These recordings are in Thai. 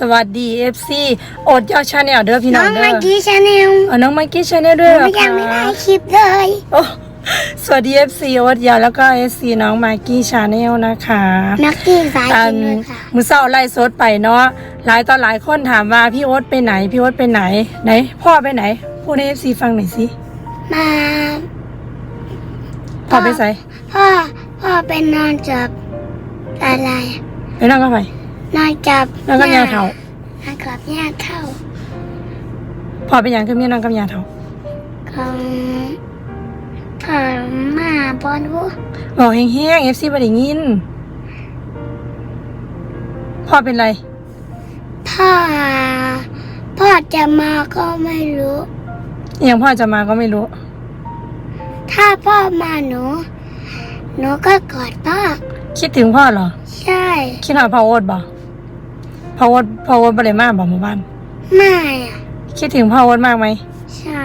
สวัสดี FC โอดยอดชาแนลเด้อพี่น้น้อองงเด้เมื่ออกี้ชาแนลเอาน้องไมค์กี้ชาแนลด้วยเหรอไม่ยังไม่ได้คลิปเลยโอ้สวัสดี FC โอดยอดแล้วก็ FC น้องไมค์กี้ชาแนลนะคะ นักกี้สายอักินนเลยค่ะมือเศร้าไล่สดไปเนาะหลายต่อหลายคนถามว่าพี่โอ๊ตไปไหน พี่โอ๊ตไปไหน ไหน พ่อไปไหนพูดให้ FC ฟังหน่อยสิมาพ่อไปใส่พ่อพ่อเป็นนอนจับอะไรไปนั่งก็ไป นอนจับนั่งกับยาเถานอนกับยาเท่าพ่อเป็นหยังคือมีนั่งกับยาเถาของพ่อมาบอลวูบอกแห้งๆ FC บ่ได้ยินพ่อเป็นไร พ่อ พ่อจะมาก็ไม่รู้อหยังพ่อจะมาก็ไม่รู้ ถ้าพ่อมาหนู หนูก็กอดพ่อคิดถึงพ่อเหรอ ใช่ คิดหาพ่อโอ๊ตบ่ พ่อโอ๊ตพ่อโอ๊ตบ่ได้มาบ่หมู่บ้าน ไม่อะคิดถึงพ่อโอ๊ตมากไหม ใช่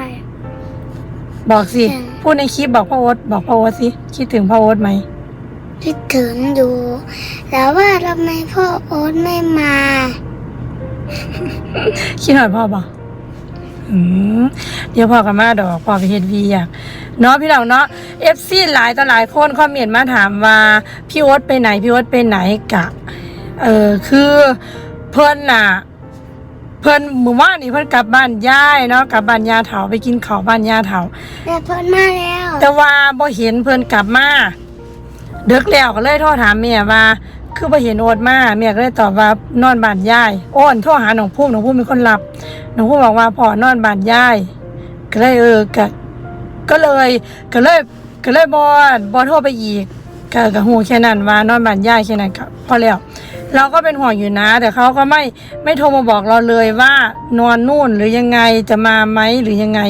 บอกสิ คิดถึง พูดในคลิปบอกพ่อโอ๊ตบอกพ่อโอ๊ตสิ คิดถึงพ่อโอ๊ตไหม คิดถึงอยู่แล้วว่าทำไมพ่อโอ๊ตไม่มา คิดหาพ่อบ่อืมเดี๋ยวพ่อกับมาดอกพ่อไปเฮ็ดวีอยากเนาะพี่น้องเนาะเอฟซีหลายต่อหลายคนคอมเมนต์มาถามว่า พี่โอ๊ตไปไหน พี่โอ๊ตไปไหนกะ เออคือเพิ่นน่ะ เพิ่นหมู่บ้านนี่เพิ่นกลับบ้านยายเนาะกลับบ้านยาเถาไปกินข้าวบ้านยาเถาแต่เพิ่นมาแล้วแต่ว่าบ่เห็นเพิ่นกลับมาเดึกแล้วก็เลยโทรถามแม่ว่า คือบ่เห็นโอดมาแม่ก็เลยตอบว่านอนบ้านยายโอนโทรหาหนองพุ่มหนองพุ่มเป็นคนรับหนองพุ่มบอกว่าพ่อนอนบ้านยายก็เลยเออก็ก็เลยก็เลยก็เลยบ่บ่โทรไปอีกก็ก็ฮู้แค่นั้นว่านอนบ้านยายแค่นั้นก็พอแล้ว เราก็เป็นห่วงอยู่นะ แต่เขาก็ไม่ไม่โทรมาบอกเราเลยว่านอนนู่นหรือยังไงจะมาไหมหรือยังไง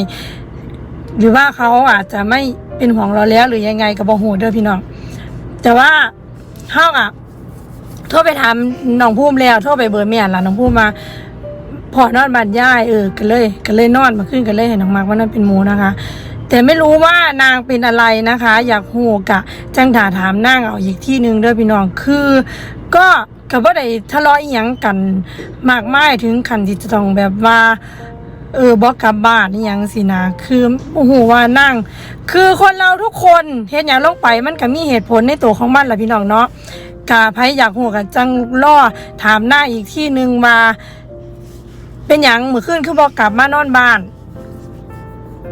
หรือว่าเขาอาจจะไม่เป็นห่วงเราแล้ว หรือยังไงกับบอหูเด้อพี่น้อง แต่ว่าเฮาอะโทรไปถามน้องพุ่มแล้วโทรไปเบอร์แม่ล่ะน้องพุ่มมาพอนอนบ้านย่ายเออก็เลยก็เลยนอนมาขึ้นก็เลยเห็นน้องมากว่านั่นเป็นหมูนะคะ แต่ไม่รู้ว่านางเป็นอะไรนะคะ อยากหูกะ จังถาถามนางเอาอีกที่หนึ่งเด้อพี่น้องคือ ก็กับว่าได้ทะเลาะอีหยังกันมากมายถึงขันที่จะต้องแบบว่า เออบอกกลับบ้านนี่ยังสินะคือโอ้โหว่านั่ง คือคนเราทุกคนเห็นอย่างลงไปมันก็มีเหตุผลในตัวของมันแหละพี่น้องเนาะกาไพอยากหัวกันจังล่อถามหน้าอีกที่หนึ่งมาเป็นอย่างมือขึ้นคือบอกกลับมานอนบ้าน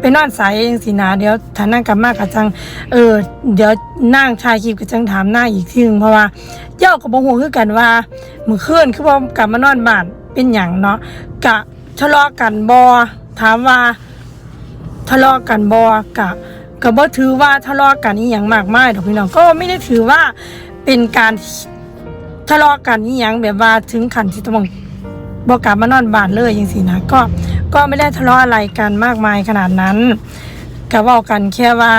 ไปนอนใสเองสินะเดี๋ยวถ้านั่งกลับมากับจัง เออ เดี๋ยวนั่งชายคลิปกับจังถามหน้าอีกทีหนึงเพราะว่าเย่ากับบงหัวคือกันว่ามือขึ้นคือว่กลับมานอนบ้านเป็นอย่างเนาะกะทะเลาะกันบอถามว่าทะเลาะกันบอกะก็บ่ถือว่าทะเลาะกันอีหยังมากมายดอกพี่น้องก็ไม่ได้ถือว่าเป็นการทะเลาะกันอีหยังแบบว่าถึงขั้นที่ต้องบอกกลับมานอนบ้านเลยอย่างสินะก็ ก็ไม่ได้ทะเลาะอะไรกันมากมายขนาดนั้นก็เว้ากันแค่ว่า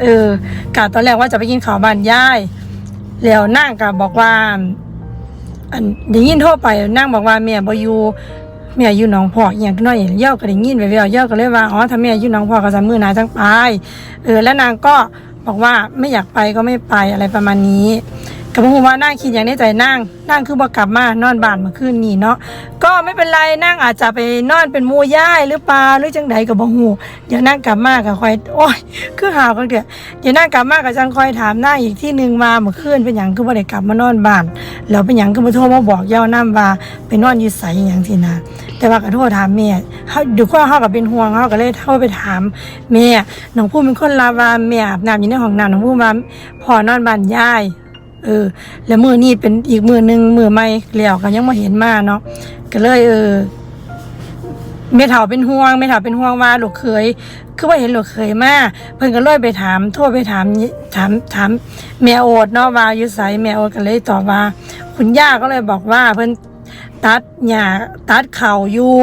เออกะตอนแรกว่าจะไปกินข้าวบ้านยายแล้วนั่งก็บอกว่าอันได้ยินโทรไปนั่งบอกว่าแม่บ่อยู่แม่อยู่หนองพอกอย่างน้อยเย่าก็ได้ยินไปแววเย่าก็เลยว่าอ๋อถ้าแม่อยู่หนองพอกก็จะมือหนาจังไปเออแล้วนางก็บอกว่าไม่อยากไปก็ไม่ไปอะไรประมาณนี้ ก็บอกว่านั่งคิดอย่างในใจนั่งนั่งคือบ่กลับมานอนบ้านเมื่อคืนนี้เนาะก็ไม่เป็นไรนั่งอาจจะไปนอนเป็นมูย่ายหรือเปล่าหรือจังใดก็บ่ฮู้เดี๋ยวนั่งกลับมาก็ค่อยโอ้ยคือหาวกันเดี๋ยวเดี๋ยวนั่งกลับมาก็จังคอยถามหนั่งอีกที่หนึ่งว่าเมื่อคืนเป็นหยังคือบ่ได้กลับมานอนบ้านแล้วเป็นหยังก็มาโทรมาบอกย้าน้ำว่าไปนอนอยู่ใสอย่างที่นะแต่ว่าก็โทรถามแม่เขาดูข้อเขากับเป็นห่วงเขาก็เลยโทรไปถามแม่น้องพูดเป็นคนลาวาแม่อาบน้ำอยู่ในห้องน้ำน้องพูดว่าพอนอนบ้านยาย เออ แล้วมือนี่เป็นอีกมือหนึ่งมือไม่แล้วก็ยังมาเห็นมาเนาะก็เลย เออแม่เฒ่าเป็นห่วงแม่เฒ่าเป็นห่วงว่าลูกเคย คือว่าเห็นลูกเคยมาเพิ่นก็เลยไปถามโทรไปถามถามถามแม่โอดเนาะว่าอยู่ไสแม่โอดก็เลยตอบว่า คุณย่าก็เลยบอกว่าเพิ่นตัดหญ้าตัดเข่าอยู่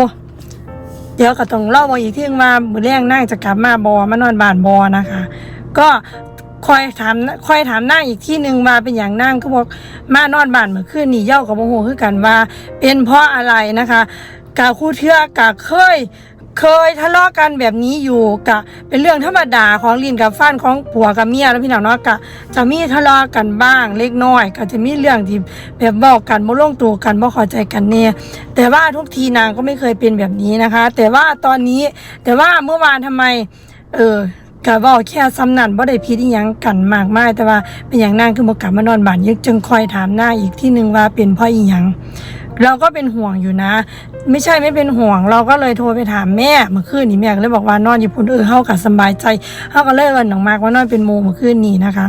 เดี๋ยวก็ต้องเล่ามาอีกที่ว่ามือแรงนั่งจะกลับมาบอมานอนบ้านบอนะคะ ก็ คอยถามคอยถามนั่งอีกที่หนึ่งว่าเป็นอย่างนั่งก็บอกมานอนบ้านเมื่อคืนนี่เย่ากับโมโหคือกันว่า เป็นเพราะอะไรนะคะกาคู่เทือกาเคย เคยทะเลาะกันแบบนี้อยู่กะเป็นเรื่องธรรมดาของลินกับฟันของผัวกับเมียแล้วพี่น้องเนาะกะจะมีทะเลาะกันบ้างเล็กน้อยก็จะมีเรื่องที่แบบบอกกันบ่ลงตัวกันบ่เข้าใจกันเนี่ยแต่ว่าทุกทีนางก็ไม่เคยเป็นแบบนี้นะคะ แต่ว่าตอนนี้แต่ว่าเมื่อวานทำไม เออ ก็บอกแค่ซ้ำนั่นบ่ได้พิดอหยังกันมากมายแต่ว่าเป็นอย่างนั่งคือบ่กลับมานอนบ้านยึกจึงคอยถามหน้าอีกที่หนึ่งว่าเป็นเพราะอีหยังเราก็เป็นห่วงอยู่นะ ไม่ใช่ไม่เป็นห่วง เราก็เลยโทรไปถามแม่เมื่อคืนนี้แม่ก็เลยบอกว่านอนอยู่พุ่นเออเฮาก็สบายใจเฮาก็เลยเอิ้นน้องมากว่านอนเป็นโมเมื่อคืนนี้นะคะ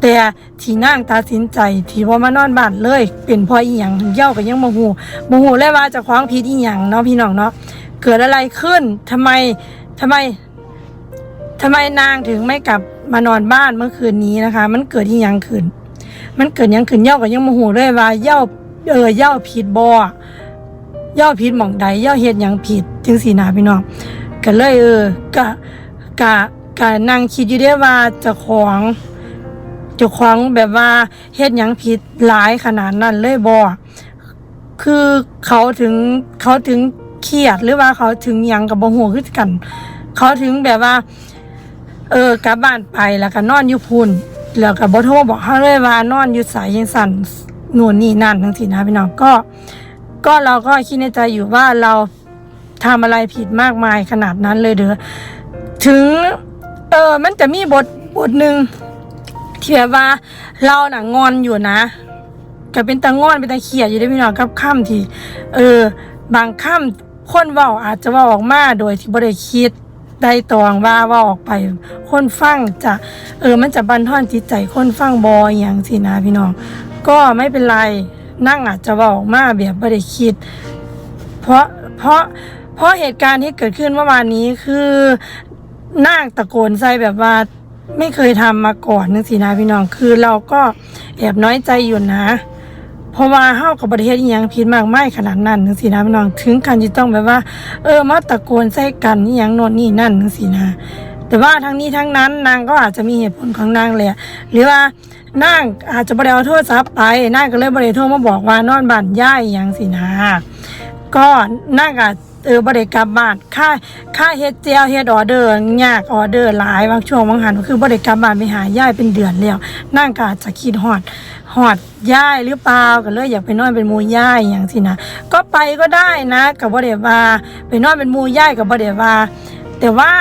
แต่ที่นั่งตัดสินใจที่ว่ามานอนบ้านเลยเป็นพราะอีหยังเย้าก็ยังบ่ฮู้บ่ฮู้เลยว่าจะคว้างผิดอีหยังเนาะพี่น้องเนาะเกิดอะไรขึ้นทำไมทำไม ทำไมนางถึงไม่กลับมานอนบ้านเมื่อคืนนี้นะคะ มันเกิดที่ยังขึ้น มันเกิดยังขึ้นเย่ากับยังโมโหเลยว่าเย่าเออเย่าผิดบเย่าผิดหม่องใดเย่าเฮ็ดหยังผิดจึงสีนาพี่น้องก็เลยเออกะกะกะนางคิดอยู่ได้ว่าจะของจะของแบบว่าเฮ็ดหยังผิดหลายขนาดนั้นเลยบอคือเขาถึงเขาถึงเครียดหรือว่าเขาถึงหยังกับบ่ฮู้คือกัน เขาถึงแบบว่า เออกลับบ้านไปแล้วก็นอนอยู่พุ่นแล้วก็บ่โทรบอกเขาเลยว่านอนอยู่สายยังสั่นหนูนนี่นั่นทั้งทีนะพี่น้องก็ ก็เราก็คิดในใจอยู่ว่าเราทำอะไรผิดมากมายขนาดนั้นเลยเด้อถึง เออมันจะมีบทบทหนึ่งที่แบบว่าเราหน่ะงอนอยู่นะก็เป็นตางอนเป็นตาเขียดอยู่ได้พี่น้องกับค่ำที่ เออ บางค่ำคนเว่าอาจจะว่าออกมาโดยที่บ่ได้คิด ได้ตองว่าว่าออกไปคนฟังจะเออมันจะบันทอนจิตใจคนฟังบออย่างสินะพี่น้อง ก็ไม่เป็นไรนั่งอาจจะเว่าอกมาแบบไม่ได้คิด เพราะเพราะเพราะเหตุการณ์ที่เกิดขึ้นเมื่อวานนี้คือนั่งตะโกนใส่แบบว่าไม่เคยทำมาก่อนนึงสินะพี่น้องคือเราก็แอบน้อยใจอยู่นะ เพราะว่าเฮากับประเทศอีหยังผิดมากไม่ขนาดนั้นนึงสินะพี่น้องถึงกันจะต้องแบบว่า เออมาตะโกนใส่กันนี่ยังโน่นนี่นั่นนึงสินะแต่ว่าทั้งนี้ทั้งนั้นนางก็อาจจะมีเหตุผลของนางแหละหรือว่านางอาจจะบริเอาโทรศัพท์ไปนางก็เลยบริโทรมาบอกว่านอนบ้านย่ายอหยังสินะก็นางอาจเออบริกลับบ้านค่าค่าเฮ็ดเจียวเฮ็ดออเดอร์ยากออเดอร์หลายบางช่วงบางหันก็คือบริกลับบ้านไปหาย่ายเป็นเดือนแล้วนางก็อาจจะคิดฮอด ฮอดย่ายหรือเปล่าก็เลยอยากไปนอนเป็นมูย่ายอย่างสินะก็ไปก็ได้นะกับบริวาไปนอนเป็นมูย่ายกับบริวาแต่ว่า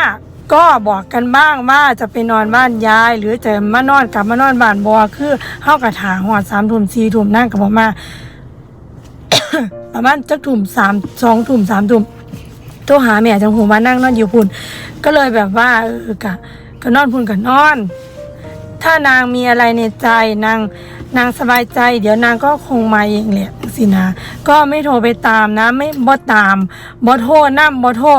ก็บอกกันบ้างว่าจะไปนอนบ้านยาย หรือจะมานอนกลับมานอนบ้านบัวคือเฮากระถางหอดสามทุ่มสี่ทุ่มนั่งกับบอมา ประมาณจักทุ่มสามสองทุ่มสามทุ่มโทรหาแม่จังหูว่านั่งนอนอยู่พุ่น ก็เลยแบบว่าเออกะก็นอนพุ่นกับนอน ถ้านางมีอะไรในใจนาง นางสบายใจ เดี๋ยวนางก็คงมาเองแหละสินะ ก็ไม่โทรไปตามนะ ไม่บ่ตามบ่โทรนํบ่โทร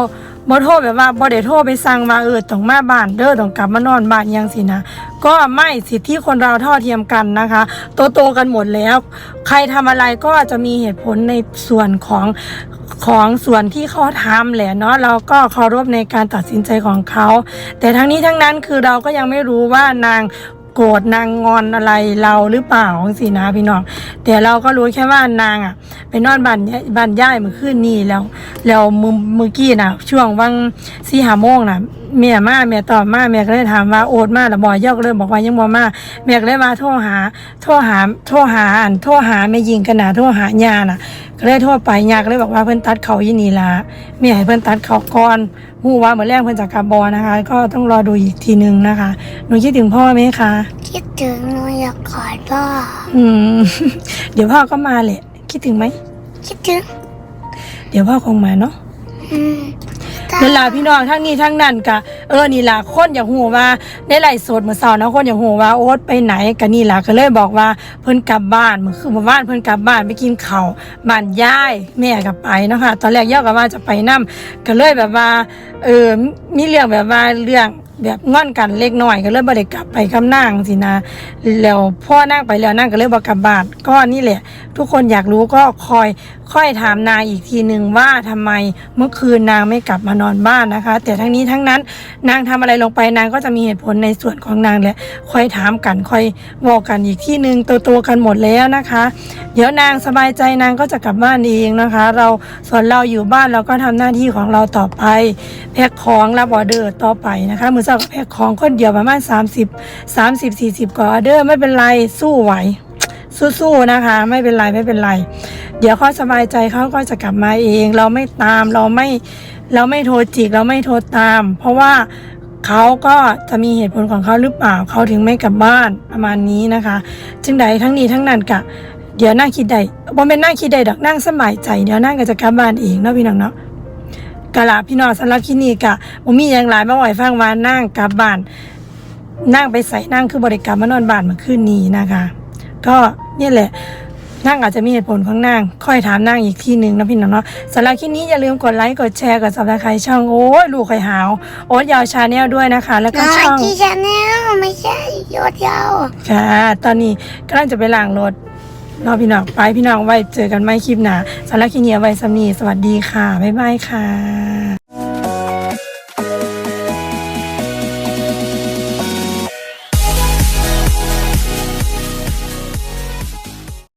บ่โทรแบบว่าบ่ได้โทรไปสั่งมาเออต้องมาบ้านเด้อต้องกลับมานอนบ้านยังสินะ ก็ไม่สิทธิคนเราเท่าเทียมกันนะคะ โตโตกันหมดแล้ว ใครทำอะไรก็จะมีเหตุผลในส่วนของของส่วนที่เขาทำแหละเนาะเราก็เคารพในการตัดสินใจของเขา แต่ทั้งนี้ทั้งนั้นคือเราก็ยังไม่รู้ว่านาง โกรธนางงอนอะไรเราหรือเปล่าของสินะพี่น้อง แต่เราก็รู้แค่ว่านางอะไปนอนบ้านยบ้านย่ายเมื่อคืนนี้แล้ว แล้วมือมือกี้นะช่วงวังสี่หาโมงนะ แม่มาแม่ตอบมาแม่ก็เลยถามว่าโอดมาแล้วบอยยกเลยบอกว่ายังบ่มาแม่ก็เลยมาโทรหาโทรหาโทรหาอันโทรหาแม่ยิงกันนะโทรหาญาน่ะ ก็เลยโทรไปญาก็เลยบอกว่าเพิ่นตัดเขายี่นี่ละแม่ให้เพิ่นตัดเขาก่อนหูว่าเหมือนแรกเพิ่นจากกลับบอนะคะ ก็ต้องรอดูอีกทีนึงนะคะหนูคิดถึงพ่อไหมคะคิดถึงหนูอยากกอดพ่ออืมเดี๋ยวพ่อก็มาแหละคิดถึงไหมคิดถึง เดี๋ยวพ่อคงมาเนาะอืมถ้า นั่นล่ะพี่น้องทั้งนี้ทั้งนั้นกะเออนี่ล่ะคนอยากหูว่าได้ไล่สดเมื่อเช้านะคนอยากหูว่าโอ๊ตไปไหนกันนี่ล่ะก็เลยบอกว่าเพิ่นกลับบ้านเมื่อคืนเมื่อวานเพิ่นกลับบ้านไปกินข้าวบ้านยายแม่ก็ไปเนาะค่ะตอนแรกย่าก็ว่าจะไปนํก็เลยแบบว่าเออมีเรื่องแบบว่าเรื่อง แบบงอนกันเล็กน้อยก็เลยบ่ได้กลับไปกับนางสินะแล้วพ่อนางไปแล้วนางก็เลยบ่กลับบ้านก็นี่แหละ ทุกคนอยากรู้ก็คอยค่อยถามนางอีกทีหนึ่งว่าทำไมเมื่อคืนนางไม่กลับมานอนบ้านนะคะ แต่ทั้งนี้ทั้งนั้นนางทำอะไรลงไปนางก็จะมีเหตุผลในส่วนของนางแหละค่อยถามกันค่อยบอกกันอีกที่หนึ่งตัวๆกันหมดแล้วนะคะ เดี๋ยวนางสบายใจนางก็จะกลับบ้านเองนะคะ เราส่วนเราอยู่บ้านเราก็ทำหน้าที่ของเราต่อไปแพ็คของรับออเดอร์ต่อไปนะคะมือเช้าก็แพ็คของคนเดียวประมาณ30 30 40กว่าออเดอร์ไม่เป็นไรสู้ไหวสู้ๆนะคะ ไม่เป็นไรไม่เป็นไร เดี๋ยวเขาสบายใจเขาก็จะกลับมาเอง เราไม่ตามเราไม่เราไม่โทรจิกเราไม่โทรตาม เพราะว่าเขาก็จะมีเหตุผลของเขาหรือเปล่าเขาถึงไม่กลับบ้านประมาณนี้นะคะ จึงใดทั้งนี้ทั้งนั้นกะ เดี๋ยวนั่งคิดได้บ่เป็นนั่งคิดได้ดอกนั่งสบายใจเดี๋ยวนั่งก็จะกลับบ้านเองเนาะพี่น้องเนาะ กะลาพี่น้องสำหรับคลิปนี้กะบ่มีอย่างหลายมาไหวฟังว่านั่งกลับบ้าน นั่งไปใส่นั่งคือบริกรรมมานอนบ้านเมื่อคืนนี้นะคะ ก็เนี่ยแหละนั่งอาจจะมีเหตุผลของนั่งค่อยถามนั่งอีกทีหนึ่งนะพี่น้องเนาะสำหรับคลิปนี้อย่าลืมกดไลค์กดแชร์กดซับสไครต์ช่องโอ้ยลูกไข่หาวโอ๊ตยาวชาแนลด้วยนะคะ แล้วก็น้อยช่องที่ชาแนลไม่ใช่ยอดยาวค่ะตอนนี้กำลังจะไปล้างรถ รอพี่น้องไปพี่น้องไว้เจอกันไม่คลิปหนาสำหรับคลิปนี้เอาไว้สำนีสวัสดีค่ะ บ๊ายบายค่ะ